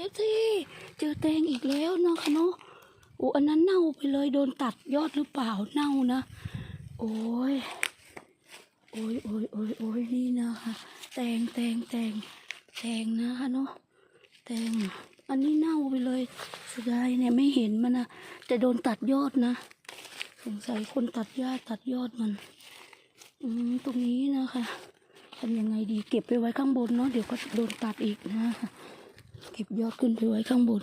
เอฟซีเจอแตงอีกแล้วนะคะเนาะโอ้อันนั้นเน่าไปเลยโดนตัดยอดหรือเปล่าเน่านะ โอ้ยโอ้ยโอ้ยโอ้ยโอ้ยนี่นะคะแตงแตงแตงแตงนะคะเนาะแตงอันนี้เน่าไปเลยเสียดายเนี่ยไม่เห็นมันนะแต่โดนตัดยอดนะ สงสัยคนตัดหญ้าตัดยอดมันอืมตรงนี้นะคะทำยังไงดีเก็บไปไว้ข้างบนเนาะเดี๋ยวก็โดนตัดอีกนะคะ เก็บยอดขึ้นไปไว้ข้างบน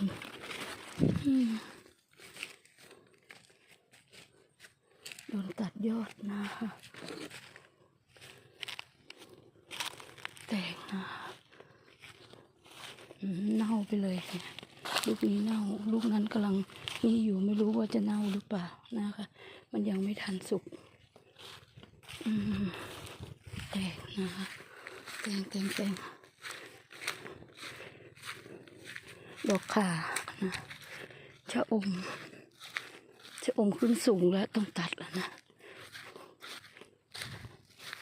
โดนตัดยอดนะคะแตกนะคะเน่าไปเลยเนี่ยลูกนี้เน่าลูกนั้นกำลังนี่อยู่ไม่รู้ว่าจะเน่าหรือเปล่านะคะ มันยังไม่ทันสุกแตกนะคะแตงแตงแตง ดอกข่านะชะอมชะอมขึ้นสูงแล้วต้องตัดแล้วนะ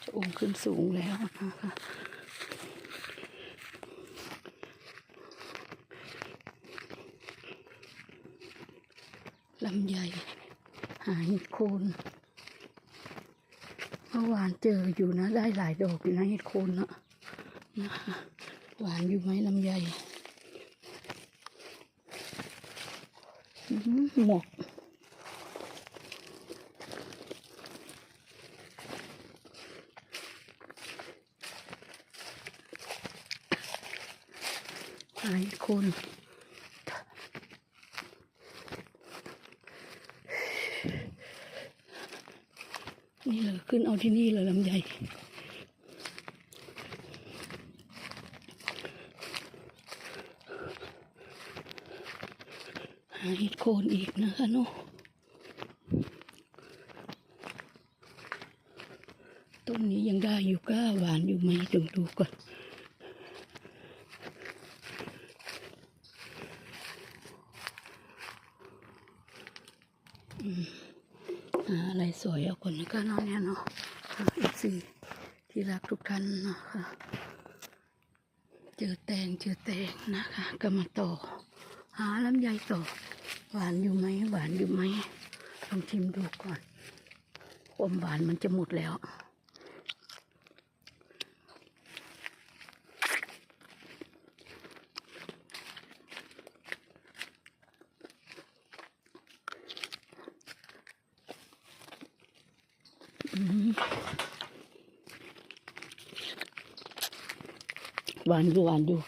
ชะอมขึ้นสูงแล้วนะคะลำไยหาเห็ดโคนเมื่อวานเจออยู่นะ ได้หลายดอกอยู่นะเห็ดโคนนะนะคะหวานอยู่ไหมลำไยอื้อ หือหมกหาเห็ดโคนนี่เลยขึ้นเอาที่นี่เลยลำไย เห็ดโคนอีกนะคะเนาะต้นนี้ยังได้อยู่ก้าหวานอยู่ไหมดูดูก่อนอะไรสวยเอาคนนะคะเนาะเนี่ยเนาะอีกสี่ที่รักทุกท่านนะคะเจอแตงเจอแตงนะคะ ก็มาต่อ หาลำไยต่อ หวานอยู่ไหมหวานอยู่ไหมลองชิมดูก่อนความหวานมันจะหมดแล้ว หวานอยู่หวานอยู่